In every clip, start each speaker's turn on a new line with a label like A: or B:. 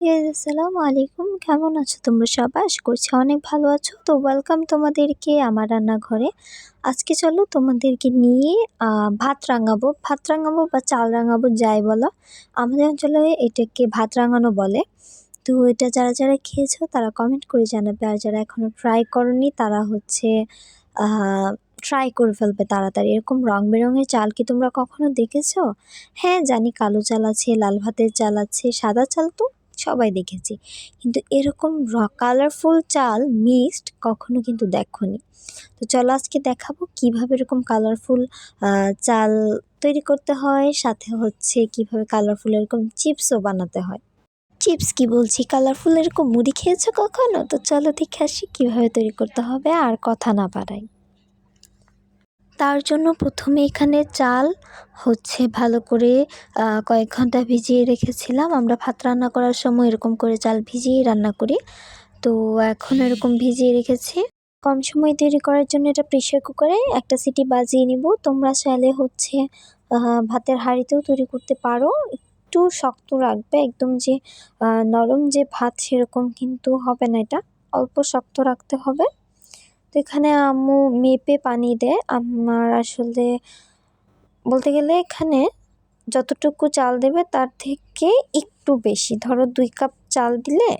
A: Yes, আসসালামু আলাইকুম। কেমন আছো তোমরা সবাই? আশা করছি অনেক ভালো আছো। তো ওয়েলকাম তোমাদেরকে আমার রান্নাঘরে। আজকে চলো তোমাদেরকে নিয়ে ভাত রাঙাবো। ভাত রাঙাবো বা চাল রাঙাবো যাই বলো। আমাদের অঞ্চলে এটাকে ভাত রাঙানো বলে। তো এটা যারা যারা খেয়েছো তারা কমেন্ট করে জানাবে। আর যারা এখনও ট্রাই করনি তারা হচ্ছে ট্রাই করে ফেলবে তাড়াতাড়ি। এরকম রং বেরঙের চাল কি তোমরা কখনো দেখেছ? হ্যাঁ জানি। কালো চাল আছে লাল ভাতের চাল আছে সাদা চাল তো সবাই দেখেছি। কিন্তু এরকম র কালারফুল চাল মিক্সড কখনো কিন্তু দেখনি। তো চলো আজকে দেখাবো কীভাবে এরকম কালারফুল চাল তৈরি করতে হয়, সাথে হচ্ছে কীভাবে কালারফুল এরকম চিপসও বানাতে হয়। চিপস কি বলছি? কালারফুল এরকম মুড়ি খেয়েছো কখনো? তো চলো দেখে আসি কীভাবে তৈরি করতে হবে আর কথা না বাড়াই। তার জন্য প্রথমে এখানে চাল হচ্ছে ভালো করে কয়েক ঘণ্টা ভিজিয়ে রেখেছিলাম। আমরা ভাত রান্না করার সময় এরকম করে চাল ভিজিয়ে রান্না করি। তো এখন এরকম ভিজিয়ে রেখেছি। কম সময় তৈরি করার জন্য এটা প্রেশার কুকারে একটা সিটি বাজিয়ে নিব। তোমরা চাইলে হচ্ছে ভাতের হাঁড়িতেও তৈরি করতে পারো। একটু শক্ত রাখবে একদম যে নরম যে ভাত সেরকম কিন্তু হবে না এটা। অল্প শক্ত রাখতে হবে। তো এখানে আম্মু মেপে পানি দেয়। আমার আসলে বলতে গেলে এখানে যতটুকু চাল দেবে তার থেকে একটু বেশি। ধরো দুই কাপ চাল দিলে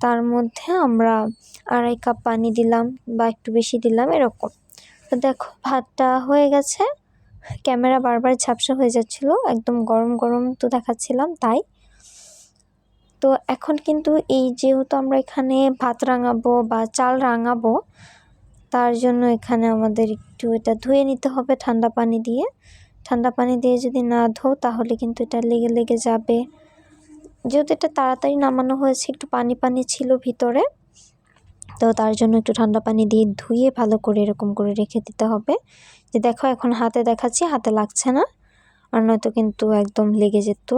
A: তার মধ্যে আমরা আড়াই কাপ পানি দিলাম বা একটু বেশি দিলাম এরকম। তো দেখো, ভাতটা হয়ে গেছে। ক্যামেরা বারবার ঝাপসা হয়ে যাচ্ছিল, একদম গরম গরম তো দেখাচ্ছিলাম তাই। তো এখন কিন্তু এই যেহেতু আমরা এখানে ভাত রাঙাবো বা চাল রাঙাবো তার জন্য এখানে আমাদের একটু এটা ধুয়ে নিতে হবে ঠান্ডা পানি দিয়ে। ঠান্ডা পানি দিয়ে যদি না ধো তাহলে কিন্তু এটা লেগে লেগে যাবে। যেহেতু এটা তাড়াতাড়ি নামানো হয়েছে, একটু পানি পানি ছিল ভিতরে, তো তার জন্য একটু ঠান্ডা পানি দিয়ে ধুয়ে ভালো করে এরকম করে রেখে দিতে হবে। যে দেখো, এখন হাতে দেখাচ্ছি, হাতে লাগছে না, আর নয়তো কিন্তু একদম লেগে যেত,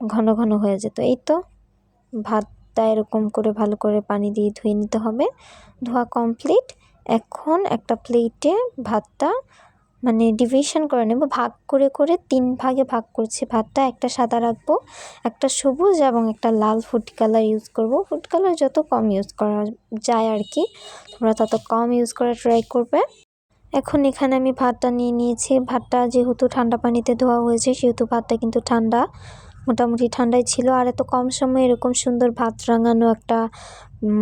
A: ঘন ঘন হয়ে যেত। এই তো, ভাত তা এরকম করে ভালো করে পানি দিয়ে ধুয়ে নিতে হবে। ধোয়া কমপ্লিট এখন একটা প্লেটে ভাতটা মানে ডিভিশন করে নেব। ভাগ করে করে তিন ভাগে ভাগ করছি ভাতটা। একটা সাদা রাখব, একটা সবুজ এবং একটা লাল ফুড কালার ইউজ করব। ফুড কালার যত কম ইউজ করা যায় আর কি তোমরা তত কম ইউজ করা ট্রাই করবে। এখন এখানে আমি ভাতটা নিয়ে নিয়েছি। ভাতটা যেহেতু ঠান্ডা পানিতে ধোয়া হয়েছে, সেহেতু ভাতটা কিন্তু ঠান্ডা। মোটামুটি ঠান্ডায় ছিল। আর এত কম সময়ে এরকম সুন্দর ভাত রাঙানো একটা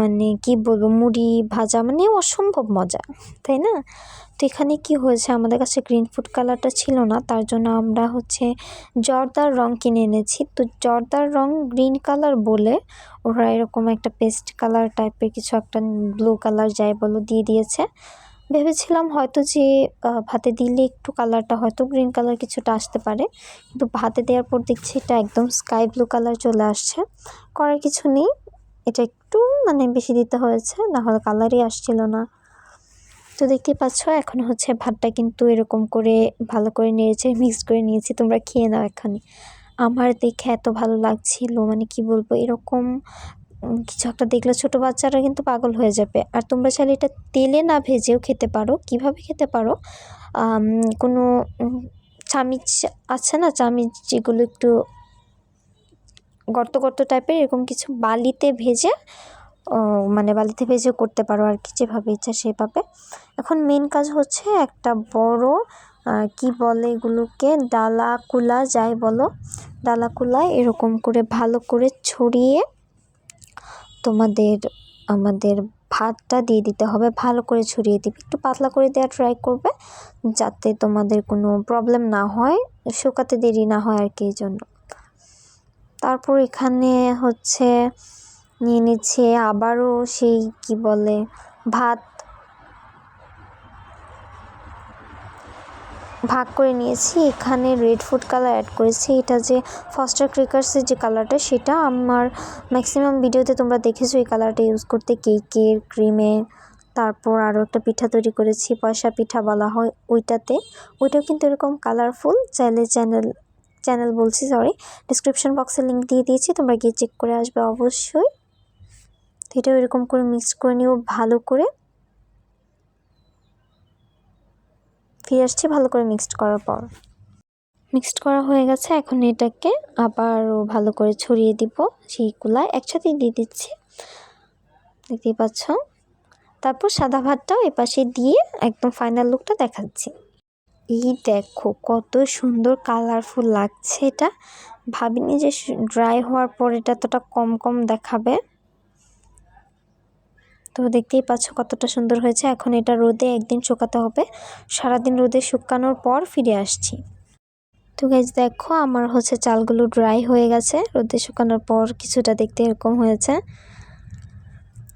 A: মানে কি বলব, মুড়ি ভাজা মানে অসম্ভব মজা, তাই না? তো এখানে কি হয়েছে? আমাদের কাছে গ্রিন ফুড কালারটা ছিল না, তার জন্য আমরা হচ্ছে জর্দার রং কিনে এনেছি। তো জর্দার রং গ্রিন কালার বলে ওরা এরকম একটা পেস্ট কালার টাইপের কিছু একটা ব্লু কালার যাই বলো দিয়ে দিয়েছে। ভেবেছিলাম হয়তো যে ভাতে দিলে একটু কালারটা হয়তো গ্রিন কালার কিছুটা আসতে পারে। কিন্তু ভাতে দেওয়ার পর দেখছি এটা একদম স্কাই ব্লু কালার চলে আসছে। করার কিছু নেই। এটা একটু মানে বেশি দিতে হয়েছে, না হলে কালারই আসছিল না। তো দেখতে পাচ্ছ, এখন হচ্ছে ভাতটা কিন্তু এরকম করে ভালো করে নিয়েছে মিক্স করে নিয়েছি, তোমরা খেয়ে নাও এখানে আমার দেখে এত ভালো লাগছিল মানে কি বলব, এরকম কিছু একটা দেখলে ছোটো বাচ্চারা কিন্তু পাগল হয়ে যাবে। আর তোমরা চাইলে এটা তেলে না ভেজেও খেতে পারো। কীভাবে খেতে পারো? কোনো চামিচ আছে না? চামিচ যেগুলো একটু গর্ত গর্ত টাইপের, এরকম কিছু বালিতে ভেজে মানে বালিতে ভেজে করতে পারো আর কি, যেভাবে ইচ্ছা সেভাবে। এখন মেন কাজ হচ্ছে একটা বড় কি বলে এগুলোকে? ডালা কুলা যাই বলো ডালা কুলায় এরকম করে ভালো করে ছড়িয়ে তোমাদের, আমাদের ভাতটা দিয়ে দিতে হবে, ভালো করে ছড়িয়ে দিবে। একটু পাতলা করে দেওয়া ট্রাই করবে, যাতে তোমাদের কোনো প্রবলেম না হয়, শুকাতে দেরি না হয় আর কি এই জন্য। তারপর এখানে হচ্ছে নিয়ে নিচ্ছে আবারও সেই কি বলে, ভাত ভাগ করে নিয়েছি। এখানে রেড ফুড কালার অ্যাড করেছি। এটা যে ফস্টার ক্রেকার্সের যে কালারটা সেটা আমার ম্যাক্সিমাম ভিডিওতে তোমরা দেখেছ এই কালারটা ইউজ করতে। কেকের ক্রিমে তারপর আরও একটা পিঠা তৈরি করেছি, পয়সা পিঠা বলা হয় ওইটাতে। ওইটাও কিন্তু এরকম কালারফুল চাইলে চ্যানেল চ্যানেল বলছি সরি ডিসক্রিপশন বক্সে লিঙ্ক দিয়ে দিয়েছি, তোমরা গিয়ে চেক করে আসবে অবশ্যই। তো এটাও এরকম করে মিক্স করে নিও, ভালো করে। ফিরে আসছি, ভালো করে মিক্সড করার পর। মিক্সড করা হয়ে গেছে, এখন এটাকে আবারও ভালো করে ছড়িয়ে দিব সেই কুলায়। একসাথেই দিয়ে দিচ্ছি, দেখতেই পাচ্ছ? তারপর সাদা ভাতটাও এপাশে দিয়ে একদম ফাইনাল লুকটা দেখাচ্ছি। এই দেখো, কত সুন্দর কালারফুল লাগছে এটা। ভাবিনি যে ড্রাই হওয়ার পর এটা এতটা কম কম দেখাবে। তো দেখতেই পাচ্ছ কতটা সুন্দর হয়েছে। এখন এটা রোদে একদিন শুকাতে হবে। সারাদিন রোদে শুকানোর পর ফিরে আসছি। তো গাইজ দেখো আমার হচ্ছে চালগুলো ড্রাই হয়ে গেছে। রোদে শুকানোর পর কিছুটা দেখতে এরকম হয়েছে।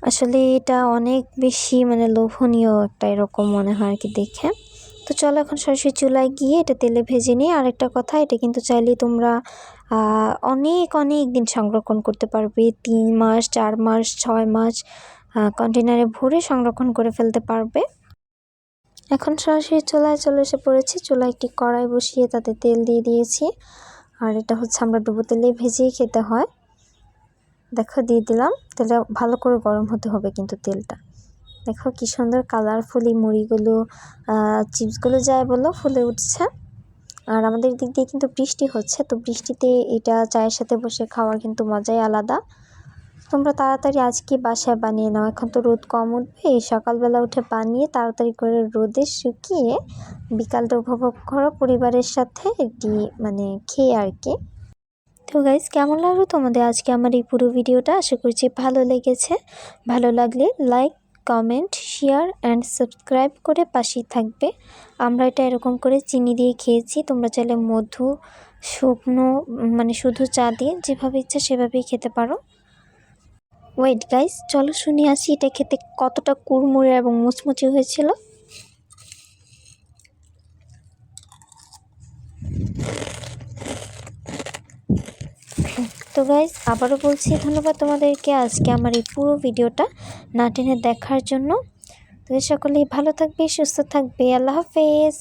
A: আসলে এটা অনেক বেশি মানে লোভনীয় একটা এরকম মনে হয় আর কি দেখে। তো চলো এখন সরাসরি চুলায় গিয়ে এটা তেলে ভেজে নিই। আর একটা কথা, এটা কিন্তু চাইলে তোমরা অনেক অনেক দিন সংরক্ষণ করতে পারবে। তিন মাস, চার মাস, ছয় মাস কন্টেনারে ভরে সংরক্ষণ করে ফেলতে পারবে। এখন সরাসরি চুলায় চলে এসে পড়েছি। চুলায় একটি কড়াই বসিয়ে তাতে তেল দিয়ে দিয়েছি। আর এটা হচ্ছে আমরা ডুবো তেলে ভেজেই খেতে হয়। দেখো, দিয়ে দিলাম। তেলটা ভালো করে গরম হতে হবে কিন্তু তেলটা। দেখো কি সুন্দর কালারফুলি মুড়িগুলো চিপসগুলো যায় বলো ফুলে উঠছে। আর আমাদের দিক দিয়ে কিন্তু বৃষ্টি হচ্ছে, তো বৃষ্টিতে এটা চায়ের সাথে বসে খাওয়ার কিন্তু মজাই আলাদা। তোমরা তাড়াতাড়ি আজকে বাসায় বানিয়ে নাও। এখন তো রোদ কম উঠবে। এই সকালবেলা উঠে বানিয়ে তাড়াতাড়ি করে রোদে শুকিয়ে বিকালটা উপভোগ করো পরিবারের সাথে এটি মানে খেয়ে আর কি। তো গাইজ কেমন লাগল তোমাদের আজকে আমার এই পুরো ভিডিওটা? আশা করছি ভালো লেগেছে। ভালো লাগলে like comment share and subscribe করে পাশেই থাকবে। আমরা এটা এরকম করে চিনি দিয়ে খেয়েছি। তোমরা চাইলে মধু, শুকনো মানে শুধু চা দিয়ে যেভাবে ইচ্ছা সেভাবেই খেতে পারো। ওয়েট গাইস চলো শুনে আসি এটা খেতে কতটা কুড়মুড়ে এবং মুচমুচে হয়েছিল। তো গাইজ আবারও বলছি ধন্যবাদ তোমাদেরকে আজকে আমার এই পুরো ভিডিওটা না টেনে দেখার জন্য। তো সকলেই ভালো থাকবে, সুস্থ থাকবে, আল্লাহ হাফেজ।